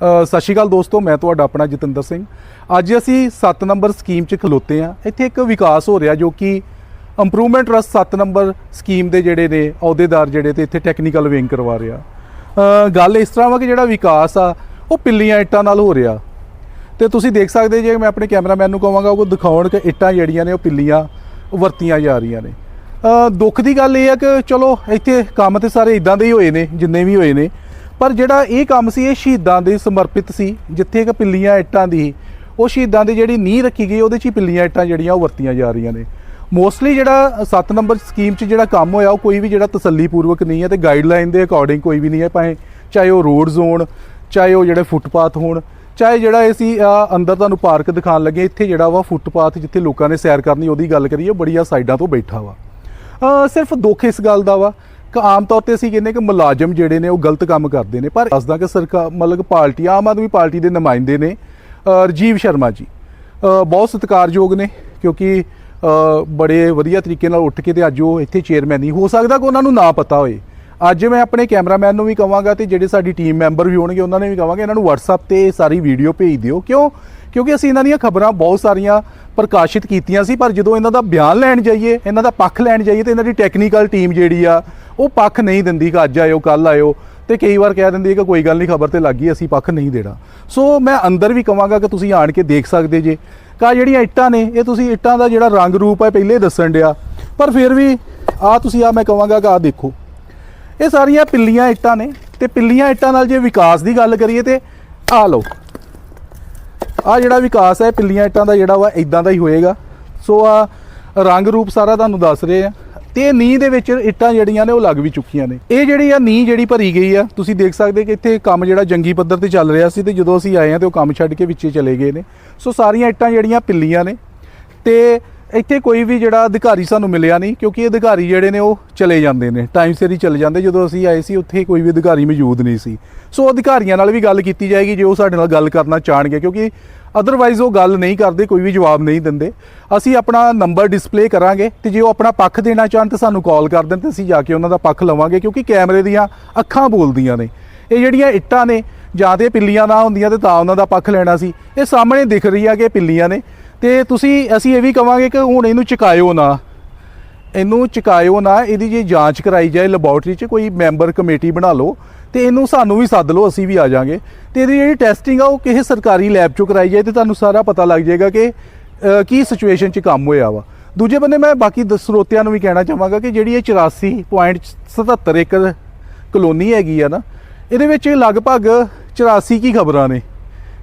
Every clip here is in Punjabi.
ਸਤਿ ਸ਼੍ਰੀ ਅਕਾਲ ਦੋਸਤੋ, ਮੈਂ ਤੁਹਾਡਾ ਆਪਣਾ ਜਤਿੰਦਰ ਸਿੰਘ। ਅੱਜ ਅਸੀਂ 7 ਨੰਬਰ ਸਕੀਮ 'ਚ ਖਲੋਤੇ ਆ ਇੱਥੇ ਇੱਕ ਵਿਕਾਸ ਹੋ ਰਿਹਾ ਜੋ ਕਿ ਇੰਪਰੂਵਮੈਂਟ ਟਰਸਟ 7 ਨੰਬਰ ਸਕੀਮ ਦੇ ਜਿਹੜੇ ਨੇ, ਅਹੁਦੇਦਾਰ ਜਿਹੜੇ ਤੇ ਇੱਥੇ ਟੈਕਨੀਕਲ ਵਿੰਗ ਕਰਵਾ ਰਿਹਾ। ਗੱਲ ਇਸ ਤਰ੍ਹਾਂ ਵਾ ਕਿ ਜਿਹੜਾ ਵਿਕਾਸ ਆ, ਉਹ ਪਿੱਲੀਆਂ ਇੱਟਾਂ ਨਾਲ ਹੋ ਰਿਹਾ। ਤੇ ਤੁਸੀਂ ਦੇਖ ਸਕਦੇ ਜੇ ਮੈਂ ਆਪਣੇ ਕੈਮਰਾਮੈਨ ਨੂੰ ਕਹਾਂਗਾ, ਉਹ ਦਿਖਾਉਣ ਕਿ ਇੱਟਾਂ ਜਿਹੜੀਆਂ ਨੇ, ਉਹ ਪਿੱਲੀਆਂ ਵਰਤੀਆਂ ਜਾ ਰਹੀਆਂ ਨੇ। ਦੁੱਖ ਦੀ ਗੱਲ ਇਹ ਆ ਕਿ ਚਲੋ, ਇੱਥੇ ਕੰਮ ਤੇ ਸਾਰੇ ਇਦਾਂ ਦੇ ਹੀ ਹੋਏ ਨੇ, ਜਿੰਨੇ ਵੀ ਹੋਏ ਨੇ। ਪਰ ਜਿਹੜਾ ਇਹ ਕੰਮ ਸੀ ਇਹ ਸ਼ਹੀਦਾਂ ਦੇ ਸਮਰਪਿਤ ਸੀ ਜਿੱਥੇ ਇੱਕ ਪਿੱਲੀਆਂ ਇੱਟਾਂ ਦੀ ਉਹ ਸ਼ਹੀਦਾਂ ਦੀ ਜਿਹੜੀ ਨੀਂਹ ਰੱਖੀ ਗਈ ਉਹਦੇ 'ਚ ਹੀ ਪਿੱਲੀਆਂ ਇੱਟਾਂ ਜਿਹੜੀਆਂ ਉਹ ਵਰਤੀਆਂ ਜਾ ਰਹੀਆਂ ਨੇ। ਮੋਸਟਲੀ ਜਿਹੜਾ 7 ਨੰਬਰ ਸਕੀਮ 'ਚ ਜਿਹੜਾ ਕੰਮ ਹੋਇਆ ਉਹ ਕੋਈ ਵੀ ਜਿਹੜਾ ਤਸੱਲੀਪੂਰਵਕ ਨਹੀਂ ਹੈ ਤੇ ਗਾਈਡਲਾਈਨ ਦੇ ਅਕੋਰਡਿੰਗ ਕੋਈ ਵੀ ਨਹੀਂ ਹੈ ਭਾਵੇਂ ਚਾਹੇ ਉਹ ਰੋਡਸ ਹੋਣ ਚਾਹੇ ਉਹ ਜਿਹੜੇ ਫੁੱਟਪਾਥ ਹੋਣ ਚਾਹੇ ਜਿਹੜਾ ਅਸੀਂ ਅਹ, ਅੰਦਰ ਤੁਹਾਨੂੰ ਪਾਰਕ ਦਿਖਾਉਣ ਲੱਗੇ ਇੱਥੇ ਜਿਹੜਾ ਵਾ ਫੁੱਟਪਾਥ ਜਿੱਥੇ ਲੋਕਾਂ ਨੇ ਸੈਰ ਕਰਨੀ ਉਹਦੀ ਗੱਲ ਕਰੀਏ ਉਹ ਬੜੀਆਂ ਸਾਈਡਾਂ ਤੋਂ ਬੈਠਾ ਵਾ। ਸਿਰਫ ਦੁੱਖ ਇਸ ਗੱਲ ਦਾ ਵਾ ਕਿ ਆਮ ਤੌਰ ਤੇ ਅਸੀਂ ਕਹਿੰਦੇ ਕਿ ਮੁਲਾਜ਼ਮ ਜਿਹੜੇ ਨੇ ਉਹ ਗਲਤ ਕੰਮ ਕਰਦੇ ਨੇ ਪਰ ਦੱਸਦਾ ਕਿ ਸਰਕਾਰ ਮਤਲਬ ਪਾਰਟੀ ਆਮ ਆਦਮੀ ਪਾਰਟੀ ਦੇ ਨੁਮਾਇੰਦੇ ਨੇ ਅਹ, ਰਜੀਵ ਸ਼ਰਮਾ ਜੀ। ਬਹੁਤ ਸਤਿਕਾਰਯੋਗ ਨੇ ਕਿਉਂਕਿ ਬੜੇ ਵਧੀਆ ਤਰੀਕੇ ਨਾਲ ਉੱਠ ਕੇ ਤੇ ਅੱਜ ਉਹ ਇੱਥੇ ਚੇਅਰਮੈਨ ਨਹੀਂ ਹੋ ਸਕਦਾ ਕਿ ਉਹਨਾਂ ਨੂੰ ਨਾ ਪਤਾ ਹੋਏ। ਅੱਜ ਮੈਂ ਆਪਣੇ ਕੈਮਰਾਮੈਨ ਨੂੰ ਵੀ ਕਹਾਂਗਾ ਤੇ ਜਿਹੜੇ ਸਾਡੀ ਟੀਮ ਮੈਂਬਰ ਵੀ ਹੋਣਗੇ ਉਹਨਾਂ ਨੇ ਵੀ ਕਹਾਂਗੇ ਇਹਨਾਂ ਨੂੰ WhatsApp ਤੇ ਸਾਰੀ ਵੀਡੀਓ ਭੇਜ ਦਿਓ। ਕਿਉਂ? ਕਿਉਂਕਿ ਅਸੀਂ ਇਹਨਾਂ ਦੀਆਂ ਖਬਰਾਂ ਬਹੁਤ ਸਾਰੀਆਂ ਪ੍ਰਕਾਸ਼ਿਤ ਕੀਤੀਆਂ ਸੀ ਪਰ ਜਦੋਂ ਇਹਨਾਂ ਦਾ ਬਿਆਨ ਲੈਣ ਜਾਈਏ ਇਹਨਾਂ ਦਾ ਪੱਖ ਲੈਣ ਜਾਈਏ ਤੇ ਇਹਨਾਂ ਦੀ ਟੈਕਨੀਕਲ ਟੀਮ ਜਿਹੜੀ ਆ ਉਹ ਪੱਖ ਨਹੀਂ ਦਿੰਦੀ ਕਿ ਅੱਜ ਆਇਓ ਕੱਲ ਆਇਓ। ਤੇ ਕਈ ਵਾਰ ਕਹਿ ਦਿੰਦੀ ਹੈ ਕਿ ਕੋਈ ਗੱਲ ਨਹੀਂ, ਖਬਰ ਤੇ ਲੱਗ ਗਈ, ਅਸੀਂ ਪੱਖ ਨਹੀਂ ਦੇਣਾ। ਸੋ ਮੈਂ ਅੰਦਰ ਵੀ ਕਵਾਂਗਾ ਕਿ ਤੁਸੀਂ ਆਣ ਕੇ ਦੇਖ ਸਕਦੇ ਜੇ। ਕਾ ਜਿਹੜੀਆਂ ਇੱਟਾਂ ਨੇ, ਇਹ ਤੁਸੀਂ ਇੱਟਾਂ ਦਾ ਜਿਹੜਾ ਰੰਗ ਰੂਪ ਹੈ, ਪਹਿਲੇ ਦੱਸਣ ਡਿਆ। ਪਰ ਫਿਰ ਵੀ ਆ ਤੁਸੀਂ ਆ ਮੈਂ ਕਵਾਂਗਾ ਕਿ ਆ ਦੇਖੋ। ਇਹ ਸਾਰੀਆਂ ਪਿੱਲੀਆਂ ਇੱਟਾਂ ਨੇ ਤੇ ਪਿੱਲੀਆਂ ਇੱਟਾਂ ਨਾਲ ਜੇ ਵਿਕਾਸ ਦੀ ਗੱਲ ਕਰੀਏ ਤੇ ਆ ਲਓ। ਆ ਜਿਹੜਾ ਵਿਕਾਸ ਹੈ, ਪਿੱਲੀਆਂ ਇੱਟਾਂ ਦਾ ਜਿਹੜਾ ਵਾ ਇਦਾਂ ਦਾ ਹੀ ਹੋਏਗਾ। ਸੋ ਆ ਰੰਗ ਰੂਪ ਸਾਰਾ ਤੁਹਾਨੂੰ ਦੱਸ ਰਹੇ ਆ। ਤੇ ਨੀਂਹ ਦੇ ਵਿੱਚ ਇੱਟਾਂ ਜਿਹੜੀਆਂ ਨੇ ਉਹ ਲੱਗ ਵੀ ਚੁੱਕੀਆਂ ਨੇ। ਇਹ ਜਿਹੜੀ ਆ ਨੀਂਹ ਜਿਹੜੀ ਭਰੀ ਗਈ ਆ, ਤੁਸੀਂ ਦੇਖ ਸਕਦੇ ਕਿ ਇੱਥੇ ਕੰਮ ਜਿਹੜਾ ਜੰਗੀ ਪੱਧਰ ਤੇ ਚੱਲ ਰਿਹਾ ਸੀ ਤੇ ਜਦੋਂ ਅਸੀਂ ਆਏ ਆ ਤੇ ਉਹ ਕੰਮ ਛੱਡ ਕੇ ਵਿੱਚੇ ਚਲੇ ਗਏ ਨੇ। ਸੋ ਸਾਰੀਆਂ ਇੱਟਾਂ ਜਿਹੜੀਆਂ ਪਿੱਲੀਆਂ ਨੇ ਤੇ ਇੱਥੇ ਕੋਈ ਵੀ ਜਿਹੜਾ ਅਧਿਕਾਰੀ ਸਾਨੂੰ ਮਿਲਿਆ ਨਹੀਂ, ਕਿਉਂਕਿ ਇਹ ਅਧਿਕਾਰੀ ਜਿਹੜੇ ਨੇ ਉਹ ਚਲੇ ਜਾਂਦੇ ਨੇ ਟਾਈਮ ਸਿਰ ਹੀ ਚਲੇ ਜਾਂਦੇ, ਜਦੋਂ ਅਸੀਂ ਆਏ ਸੀ, ਉੱਥੇ ਕੋਈ ਵੀ ਅਧਿਕਾਰੀ ਮੌਜੂਦ ਨਹੀਂ ਸੀ। ਸੋ ਅਧਿਕਾਰੀਆਂ ਨਾਲ ਵੀ ਗੱਲ ਕੀਤੀ ਜਾਏਗੀ, ਜੇ ਉਹ ਸਾਡੇ ਨਾਲ ਗੱਲ ਕਰਨਾ ਚਾਹਣਗੇ, ਕਿਉਂਕਿ ਅਦਰਵਾਈਜ਼ ਉਹ ਗੱਲ ਨਹੀਂ ਕਰਦੇ, ਕੋਈ ਵੀ ਜਵਾਬ ਨਹੀਂ ਦਿੰਦੇ। ਅਸੀਂ ਆਪਣਾ ਨੰਬਰ ਡਿਸਪਲੇ ਕਰਾਂਗੇ ਤੇ ਜੇ ਉਹ ਆਪਣਾ ਪੱਖ ਦੇਣਾ ਚਾਹਣ ਤਾਂ ਸਾਨੂੰ ਕਾਲ ਕਰ ਦੇਣ ਤੇ ਅਸੀਂ ਜਾ ਕੇ ਉਹਨਾਂ ਦਾ ਪੱਖ ਲਵਾਂਗੇ, ਕਿਉਂਕਿ ਕੈਮਰੇ ਦੀਆਂ ਅੱਖਾਂ ਬੋਲਦੀਆਂ ਨੇ। ਇਹ ਜਿਹੜੀਆਂ ਇੱਟਾਂ ਨੇ, ਜਾਂ ਤੇ ਪਿੱਲੀਆਂ ਨਾ ਹੁੰਦੀਆਂ ਤੇ ਤਾਂ ਉਹਨਾਂ ਦਾ ਪੱਖ ਲੈਣਾ ਸੀ। ਇਹ ਸਾਹਮਣੇ ਦਿਖ ਰਹੀ ਆ ਕਿ ਪਿੱਲੀਆਂ ਨੇ। ਤੇ ਤੁਸੀਂ, ਅਸੀਂ ਇਹ ਵੀ ਕਵਾਂਗੇ ਕਿ ਹੁਣ ਇਹਨੂੰ ਚੁਕਾਇਓ ਨਾ। ਇਹਨੂੰ ਚੁਕਾਇਓ ਨਾ, ਇਹਦੀ ਜੇ ਜਾਂਚ ਕਰਾਈ ਜਾਏ ਲੈਬੋਰਟਰੀ 'ਚ ਕੋਈ ਮੈਂਬਰ ਕਮੇਟੀ ਬਣਾ ਲਓ, ਤੇ ਇਹਨੂੰ ਸਾਨੂੰ ਵੀ ਸੱਦ ਲਓ, ਅਸੀਂ ਵੀ ਆ ਜਾਾਂਗੇ। ਤੇ ਇਹਦੀ ਜਿਹੜੀ ਟੈਸਟਿੰਗ ਆ, ਉਹ ਕਿਸੇ ਸਰਕਾਰੀ ਲੈਬ 'ਚੋਂ ਕਰਾਈ ਜਾਏ ਤੇ ਤੁਹਾਨੂੰ ਸਾਰਾ ਪਤਾ ਲੱਗ ਜਾਏਗਾ ਕਿ ਕੀ ਸਿਚੁਏਸ਼ਨ 'ਚ ਕੰਮ ਹੋਇਆ ਵਾ। ਦੂਜੇ ਬੰਨੇ ਮੈਂ ਬਾਕੀ ਦ- ਸਰੋਤਿਆਂ ਨੂੰ ਵੀ ਕਹਿਣਾ ਚਾਹਾਂਗਾ ਕਿ ਜਿਹੜੀ ਇਹ 84.77 ਏਕੜ ਕਲੋਨੀ ਹੈਗੀ ਆ ਨਾ, ਇਹਦੇ ਵਿੱਚ ਲਗਭਗ 84 ਕੀ ਖਬਰਾਂ ਨੇ।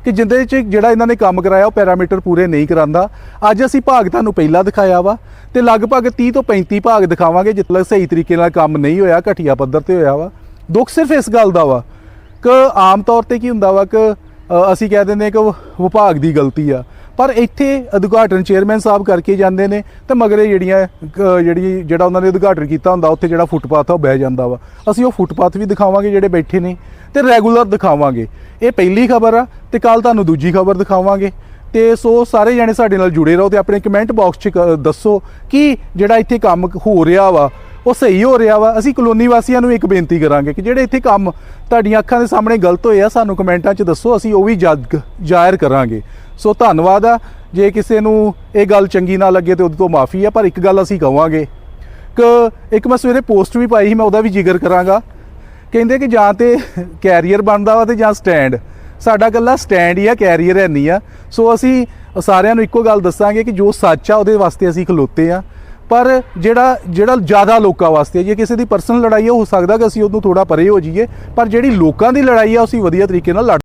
ਕਿ ਜਿੰਦੇ ਚ ਜਿਹੜਾ ਇਹਨਾਂ ਨੇ ਕੰਮ ਕਰਾਇਆ ਉਹ ਪੈਰਾਮੀਟਰ ਪੂਰੇ ਨਹੀਂ ਕਰਾਂਦਾ। ਅੱਜ ਅਸੀਂ ਭਾਗ ਤੁਹਾਨੂੰ ਪਹਿਲਾਂ ਦਿਖਾਇਆ ਵਾ ਤੇ ਲਗਭਗ 30 ਤੋਂ 35 ਭਾਗ ਦਿਖਾਵਾਂਗੇ ਜਿੱਥੇ ਸਹੀ ਤਰੀਕੇ ਨਾਲ ਕੰਮ ਨਹੀਂ ਹੋਇਆ, ਘਟੀਆ ਪੱਧਰ ਤੇ ਹੋਇਆ ਵਾ। ਦੁੱਖ ਸਿਰਫ ਇਸ ਗੱਲ ਦਾ ਵਾ ਕਿ ਆਮ ਤੌਰ ਤੇ ਕੀ ਹੁੰਦਾ ਵਾ ਕਿ ਅਸੀਂ ਕਹਿ ਦਿੰਦੇ ਹਾਂ ਕਿ ਵਿਭਾਗ ਦੀ ਗਲਤੀ ਆ। ਪਰ ਇੱਥੇ ਉਦਘਾਟਨ ਚੇਅਰਮੈਨ ਸਾਹਿਬ ਕਰਕੇ ਜਾਂਦੇ ਨੇ ਤੇ ਮਗਰੇ ਜਿਹੜੀਆਂ ਜਿਹੜੀ, ਜਿਹੜਾ ਉਹਨਾਂ ਨੇ ਉਦਘਾਟਨ ਕੀਤਾ ਹੁੰਦਾ, ਉੱਥੇ ਜਿਹੜਾ ਫੁੱਟਪਾਥ ਆ, ਉਹ ਬਹਿ ਜਾਂਦਾ ਵਾ। ਅਸੀਂ ਉਹ ਫੁੱਟਪਾਥ ਵੀ ਦਿਖਾਵਾਂਗੇ ਜਿਹੜੇ ਬੈਠੇ ਨੇ ਤੇ ਰੈਗੂਲਰ ਦਿਖਾਵਾਂਗੇ। ਇਹ ਪਹਿਲੀ ਖਬਰ ਆ ਤੇ ਕੱਲ ਤੁਹਾਨੂੰ ਦੂਜੀ ਖਬਰ ਦਿਖਾਵਾਂਗੇ। ਤੇ ਸੋ ਸਾਰੇ ਜਣੇ ਸਾਡੇ ਨਾਲ ਜੁੜੇ ਰਹੋ ਤੇ ਆਪਣੇ ਕਮੈਂਟ ਬਾਕਸ 'ਚ ਕ- ਦੱਸੋ ਕਿ ਜਿਹੜਾ ਇੱਥੇ ਕੰਮ ਹੋ ਰਿਹਾ ਵਾ ਉਹ ਸਹੀ ਹੋ ਰਿਹਾ ਵਾ। ਅਸੀਂ ਕਲੋਨੀ ਵਾਸੀਆਂ ਨੂੰ ਇੱਕ ਬੇਨਤੀ ਕਰਾਂਗੇ ਕਿ ਜਿਹੜੇ ਇੱਥੇ ਕੰਮ ਤੁਹਾਡੀਆਂ ਅੱਖਾਂ ਦੇ ਸਾਹਮਣੇ ਗਲਤ ਹੋਏ ਆ, ਸਾਨੂੰ ਕਮੈਂਟਾਂ 'ਚ ਦੱਸੋ, ਅਸੀਂ ਉਹ ਵੀ ਜੱਗ ਜ਼ਾਹਿਰ ਕਰਾਂਗੇ। ਸੋ ਧੰਨਵਾਦ ਆ। ਜੇ ਕਿਸੇ ਨੂੰ ਇਹ ਗੱਲ ਚੰਗੀ ਨਾ ਲੱਗੇ ਤੇ ਉਹਦੇ ਤੋਂ ਮਾਫੀ ਆ, ਪਰ ਇੱਕ ਗੱਲ ਅਸੀਂ ਕਵਾਂਗੇ। ਕਿ ਇੱਕ ਮੈਂ ਸਵੇਰੇ ਪੋਸਟ ਵੀ ਪਾਈ ਸੀ, ਮੈਂ ਉਹਦਾ ਵੀ ਜ਼ਿਕਰ ਕਰਾਂਗਾ। ਕਹਿੰਦੇ ਕਿ ਜਾਂ ਤੇ ਕੈਰੀਅਰ ਬਣਦਾ ਵਾ ਤੇ ਜਾਂ ਸਟੈਂਡ। ਸਾਡਾ ਗੱਲਾ ਸਟੈਂਡ ਹੀ ਆ, ਕੈਰੀਅਰ ਹੈ ਨਹੀਂ ਆ। ਸੋ ਅਸੀਂ ਸਾਰਿਆਂ ਨੂੰ ਇੱਕੋ ਗੱਲ ਦੱਸਾਂਗੇ ਕਿ ਜੋ ਸੱਚ ਆ, ਉਹਦੇ ਵਾਸਤੇ ਅਸੀਂ ਖਲੋਤੇ ਆ। ਪਰ ਜਿਹੜਾ ਜਿਹੜਾ ਜ਼ਿਆਦਾ ਲੋਕਾਂ ਵਾਸਤੇ ਜੇ ਕਿਸੇ ਦੀ ਪਰਸਨਲ ਲੜਾਈ ਹੈ, ਹੋ ਸਕਦਾ ਕਿ ਅਸੀਂ ਉਹਨੂੰ ਥੋੜਾ ਪਰੇ ਹੋ ਜਾਈਏ, ਪਰ ਜਿਹੜੀ ਲੋਕਾਂ ਦੀ ਲੜਾਈ ਆ ਅਸੀਂ ਵਧੀਆ ਤਰੀਕੇ ਨਾਲ ਲੜ